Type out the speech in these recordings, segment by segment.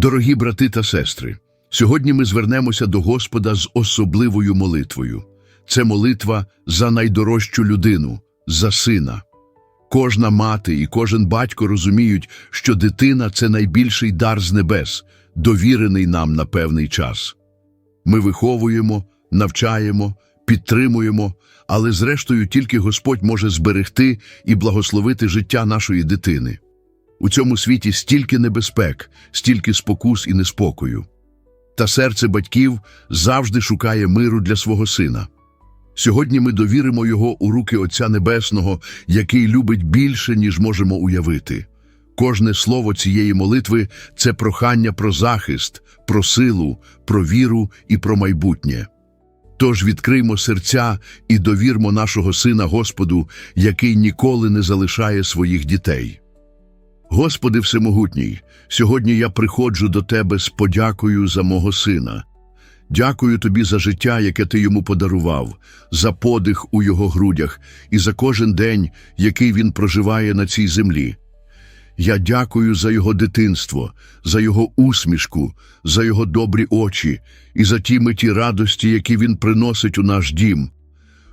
Дорогі брати та сестри, сьогодні ми звернемося до Господа з особливою молитвою. Це молитва за найдорожчу людину, за сина. Кожна мати і кожен батько розуміють, що дитина це найбільший дар з небес, довірений нам на певний час. Ми виховуємо, навчаємо, підтримуємо, але зрештою тільки Господь може зберегти і благословити життя нашої дитини. У цьому світі стільки небезпек, стільки спокус і неспокою. Та серце батьків завжди шукає миру для свого сина. Сьогодні ми довіримо його у руки Отця Небесного, який любить більше, ніж можемо уявити. Кожне слово цієї молитви це прохання про захист, про силу, про віру і про майбутнє. Тож відкриймо серця і довірмо нашого Сина Господу, який ніколи не залишає своїх дітей. Господи Всемогутній, сьогодні я приходжу до Тебе з подякою за мого сина. Дякую тобі за життя, яке ти йому подарував, за подих у його грудях і за кожен день, який він проживає на цій землі. Я дякую за його дитинство, за його усмішку, за його добрі очі і за ті миті радості, які він приносить у наш дім.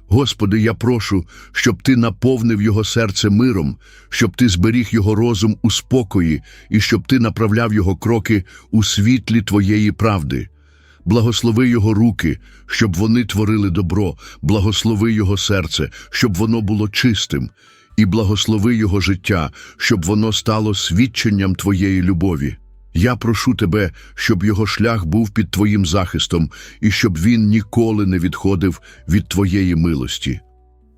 Господи, я прошу, щоб Ти наповнив його серце миром, щоб Ти зберіг його розум у спокої і щоб Ти направляв його кроки у світлі Твоєї правди. Благослови його руки, щоб вони творили добро, благослови його серце, щоб воно було чистим, і благослови його життя, щоб воно стало свідченням Твоєї любові. Я прошу тебе, щоб його шлях був під Твоїм захистом і щоб він ніколи не відходив від Твоєї милості.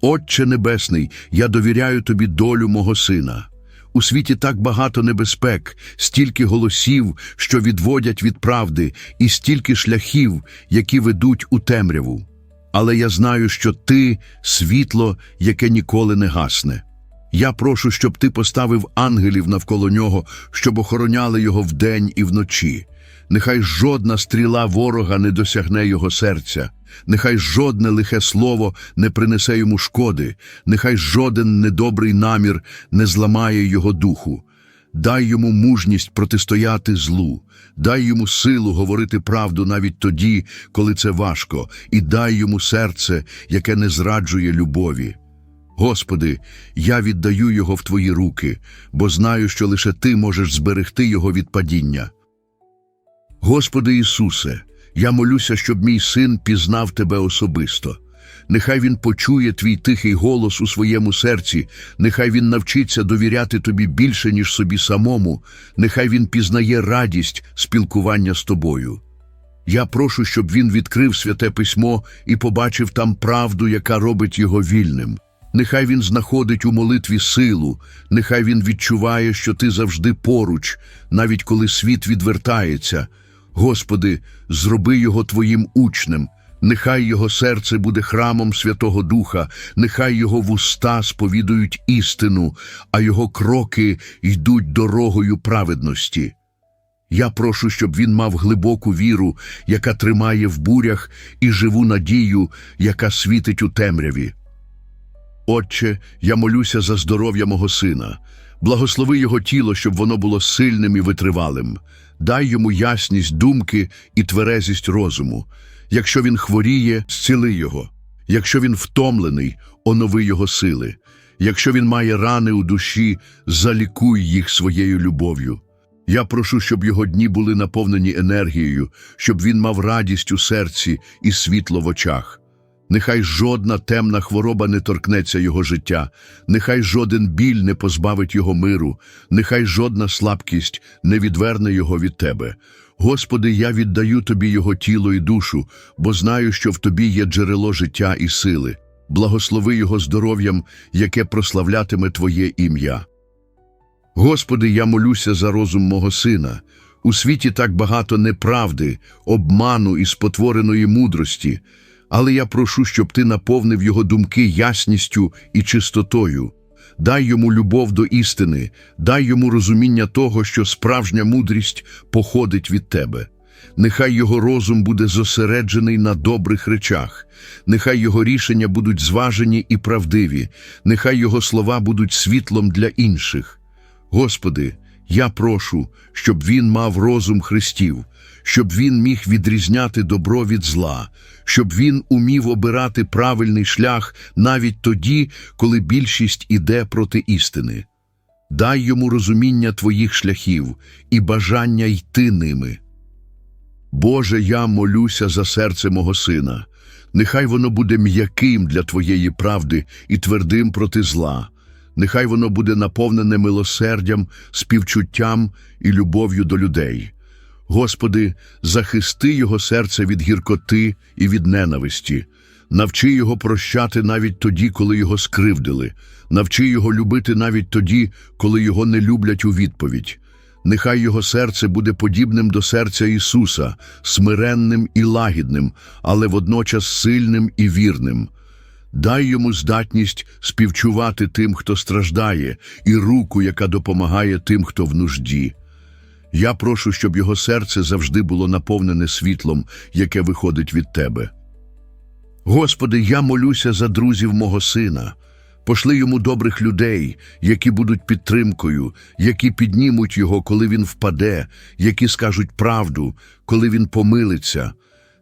Отче Небесний, я довіряю тобі долю мого сина. У світі так багато небезпек, стільки голосів, що відводять від правди, і стільки шляхів, які ведуть у темряву. Але я знаю, що ти світло, яке ніколи не гасне. Я прошу, щоб ти поставив ангелів навколо нього, щоб охороняли його вдень і вночі. Нехай жодна стріла ворога не досягне його серця, нехай жодне лихе слово не принесе йому шкоди, нехай жоден недобрий намір не зламає його духу. Дай йому мужність протистояти злу, дай йому силу говорити правду навіть тоді, коли це важко, і дай йому серце, яке не зраджує любові. Господи, я віддаю його в Твої руки, бо знаю, що лише Ти можеш зберегти його від падіння. Господи Ісусе, я молюся, щоб мій син пізнав Тебе особисто. Нехай він почує твій тихий голос у своєму серці, нехай він навчиться довіряти тобі більше, ніж собі самому, нехай він пізнає радість спілкування з тобою. Я прошу, щоб він відкрив святе письмо і побачив там правду, яка робить його вільним. Нехай він знаходить у молитві силу, нехай він відчуває, що ти завжди поруч, навіть коли світ відвертається. Господи, зроби його Твоїм учнем, нехай його серце буде храмом Святого Духа, нехай його вуста сповідують істину, а його кроки йдуть дорогою праведності. Я прошу, щоб він мав глибоку віру, яка тримає в бурях, і живу надію, яка світить у темряві. Отче, я молюся за здоров'я мого сина. Благослови його тіло, щоб воно було сильним і витривалим. Дай йому ясність думки і тверезість розуму. Якщо він хворіє, зціли його. Якщо він втомлений, онови його сили. Якщо він має рани у душі, залікуй їх своєю любов'ю. Я прошу, щоб його дні були наповнені енергією, щоб він мав радість у серці і світло в очах. Нехай жодна темна хвороба не торкнеться його життя, нехай жоден біль не позбавить його миру, нехай жодна слабкість не відверне його від тебе. Господи, я віддаю тобі його тіло і душу, бо знаю, що в тобі є джерело життя і сили. Благослови його здоров'ям, яке прославлятиме Твоє ім'я. Господи, я молюся за розум мого сина. У світі так багато неправди, обману і спотвореної мудрості, але я прошу, щоб ти наповнив його думки ясністю і чистотою. Дай йому любов до істини, дай йому розуміння того, що справжня мудрість походить від тебе. Нехай його розум буде зосереджений на добрих речах, нехай його рішення будуть зважені і правдиві, нехай його слова будуть світлом для інших. Господи, Я прошу, щоб він мав розум Христів, щоб він міг відрізняти добро від зла, щоб він умів обирати правильний шлях навіть тоді, коли більшість іде проти істини. Дай йому розуміння твоїх шляхів і бажання йти ними. Боже, я молюся за серце мого сина. Нехай воно буде м'яким для Твоєї правди і твердим проти зла. Нехай воно буде наповнене милосердям, співчуттям і любов'ю до людей. Господи, захисти його серце від гіркоти і від ненависті. Навчи його прощати навіть тоді, коли його скривдили. Навчи його любити навіть тоді, коли його не люблять у відповідь. Нехай його серце буде подібним до серця Ісуса, смиренним і лагідним, але водночас сильним і вірним. Дай йому здатність співчувати тим, хто страждає, і руку, яка допомагає тим, хто в нужді. Я прошу, щоб його серце завжди було наповнене світлом, яке виходить від тебе. Господи, я молюся за друзів мого сина. Пошли йому добрих людей, які будуть підтримкою, які піднімуть його, коли він впаде, які скажуть правду, коли він помилиться.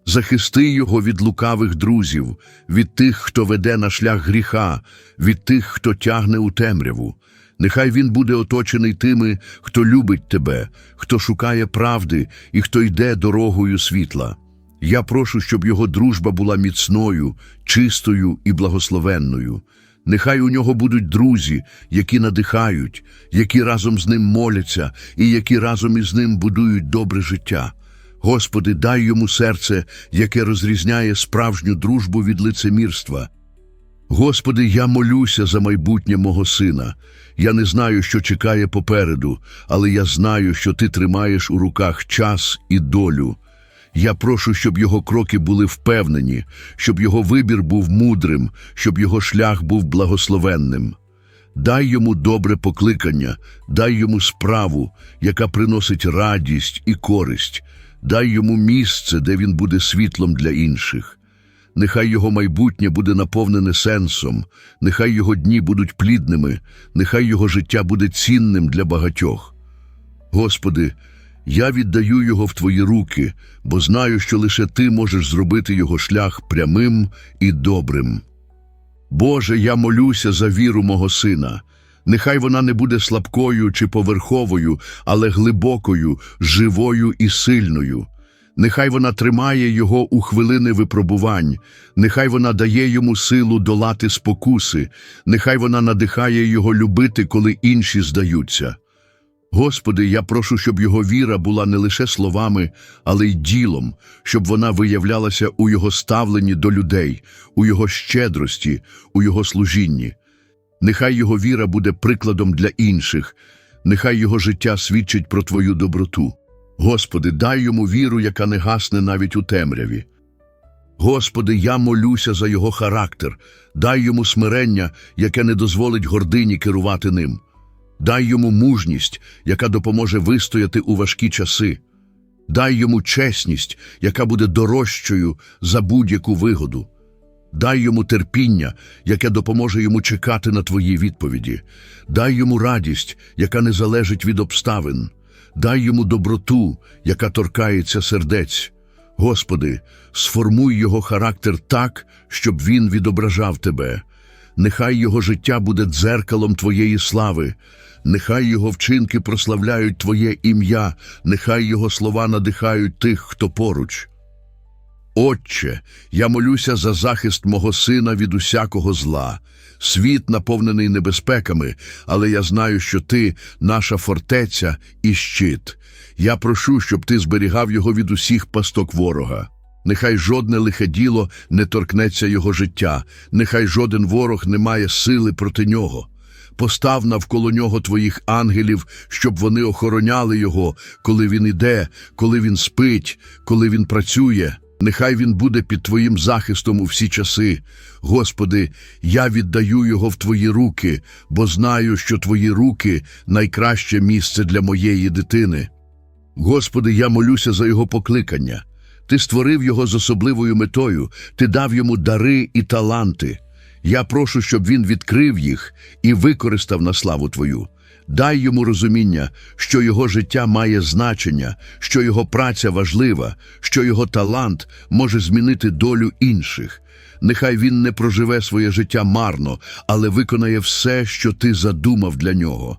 Захисти його від лукавих друзів, від тих, хто веде на шлях гріха, від тих, хто тягне у темряву. Нехай він буде оточений тими, хто любить тебе, хто шукає правди і хто йде дорогою світла. Я прошу, щоб його дружба була міцною, чистою і благословенною. Нехай у нього будуть друзі, які надихають, які разом з ним моляться і які разом із ним будують добре життя. Господи, дай йому серце, яке розрізняє справжню дружбу від лицемірства. Господи, я молюся за майбутнє мого сина. Я не знаю, що чекає попереду, але я знаю, що ти тримаєш у руках час і долю. Я прошу, щоб його кроки були впевнені, щоб його вибір був мудрим, щоб його шлях був благословенним. Дай йому добре покликання, дай йому справу, яка приносить радість і користь, дай йому місце, де він буде світлом для інших. Нехай його майбутнє буде наповнене сенсом, нехай його дні будуть плідними, нехай його життя буде цінним для багатьох. Господи, я віддаю його в Твої руки, бо знаю, що лише Ти можеш зробити його шлях прямим і добрим. Боже, я молюся за віру мого сина. Нехай вона не буде слабкою чи поверховою, але глибокою, живою і сильною. Нехай вона тримає його у хвилини випробувань, нехай вона дає йому силу долати спокуси, нехай вона надихає його любити, коли інші здаються. Господи, я прошу, щоб його віра була не лише словами, але й ділом, щоб вона виявлялася у його ставленні до людей, у його щедрості, у його служінні. Нехай його віра буде прикладом для інших, нехай його життя свідчить про Твою доброту. Господи, дай йому віру, яка не гасне навіть у темряві. Господи, я молюся за його характер, дай йому смирення, яке не дозволить гордині керувати ним. Дай йому мужність, яка допоможе вистояти у важкі часи. Дай йому чесність, яка буде дорожчою за будь-яку вигоду. Дай йому терпіння, яке допоможе йому чекати на твої відповіді. Дай йому радість, яка не залежить від обставин. Дай йому доброту, яка торкається сердець. Господи, сформуй його характер так, щоб він відображав тебе. Нехай його життя буде дзеркалом Твоєї слави, нехай його вчинки прославляють Твоє ім'я, нехай його слова надихають тих, хто поруч. Отче, я молюся за захист мого сина від усякого зла. Світ наповнений небезпеками, але я знаю, що ти наша фортеця і щит. Я прошу, щоб ти зберігав його від усіх пасток ворога. Нехай жодне лихе діло не торкнеться його життя, нехай жоден ворог не має сили проти нього. Постав навколо нього твоїх ангелів, щоб вони охороняли його, коли він іде, коли він спить, коли він працює. Нехай він буде під Твоїм захистом у всі часи. Господи, я віддаю його в Твої руки, бо знаю, що Твої руки найкраще місце для моєї дитини. Господи, я молюся за його покликання. Ти створив його з особливою метою, ти дав йому дари і таланти. Я прошу, щоб він відкрив їх і використав на славу Твою. Дай йому розуміння, що його життя має значення, що його праця важлива, що його талант може змінити долю інших. Нехай він не проживе своє життя марно, але виконає все, що ти задумав для нього.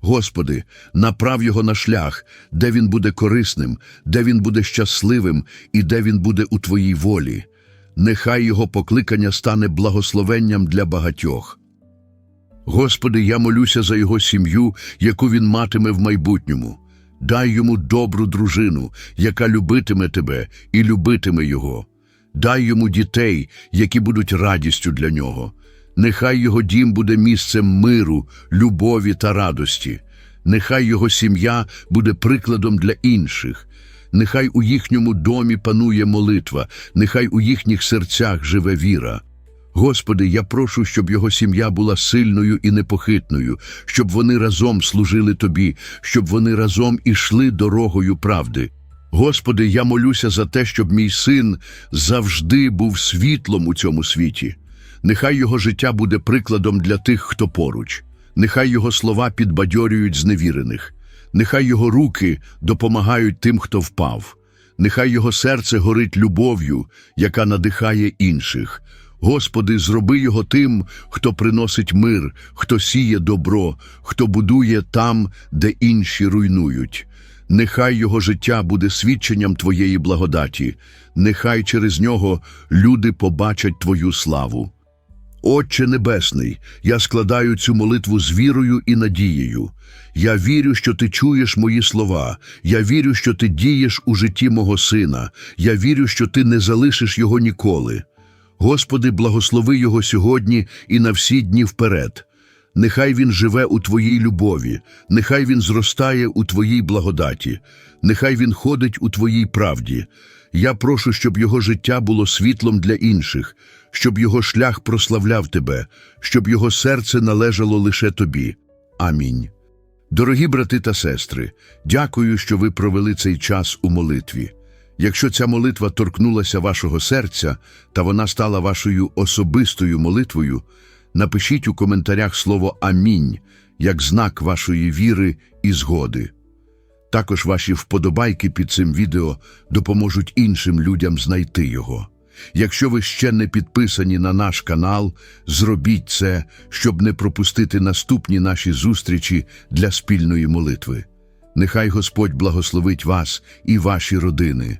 Господи, направ його на шлях, де він буде корисним, де він буде щасливим і де він буде у Твоїй волі. Нехай його покликання стане благословенням для багатьох. Господи, я молюся за його сім'ю, яку він матиме в майбутньому. Дай йому добру дружину, яка любитиме тебе і любитиме його. Дай йому дітей, які будуть радістю для нього. Нехай його дім буде місцем миру, любові та радості. Нехай його сім'я буде прикладом для інших. Нехай у їхньому домі панує молитва, нехай у їхніх серцях живе віра. Господи, я прошу, щоб його сім'я була сильною і непохитною, щоб вони разом служили Тобі, щоб вони разом ішли дорогою правди. Господи, я молюся за те, щоб мій син завжди був світлом у цьому світі. Нехай його життя буде прикладом для тих, хто поруч. Нехай його слова підбадьорюють зневірених. Нехай його руки допомагають тим, хто впав. Нехай його серце горить любов'ю, яка надихає інших. Господи, зроби його тим, хто приносить мир, хто сіє добро, хто будує там, де інші руйнують. Нехай його життя буде свідченням Твоєї благодаті, нехай через нього люди побачать Твою славу. Отче Небесний, я складаю цю молитву з вірою і надією. Я вірю, що ти чуєш мої слова. Я вірю, що ти дієш у житті мого сина. Я вірю, що ти не залишиш його ніколи. Господи, благослови його сьогодні і на всі дні вперед. Нехай він живе у Твоїй любові, нехай він зростає у Твоїй благодаті, нехай він ходить у Твоїй правді. Я прошу, щоб його життя було світлом для інших, щоб його шлях прославляв Тебе, щоб його серце належало лише Тобі. Амінь. Дорогі брати та сестри, дякую, що ви провели цей час у молитві. Якщо ця молитва торкнулася вашого серця та вона стала вашою особистою молитвою, напишіть у коментарях слово Амінь як знак вашої віри і згоди. Також ваші вподобайки під цим відео допоможуть іншим людям знайти його. Якщо ви ще не підписані на наш канал, зробіть це, щоб не пропустити наступні наші зустрічі для спільної молитви. Нехай Господь благословить вас і ваші родини.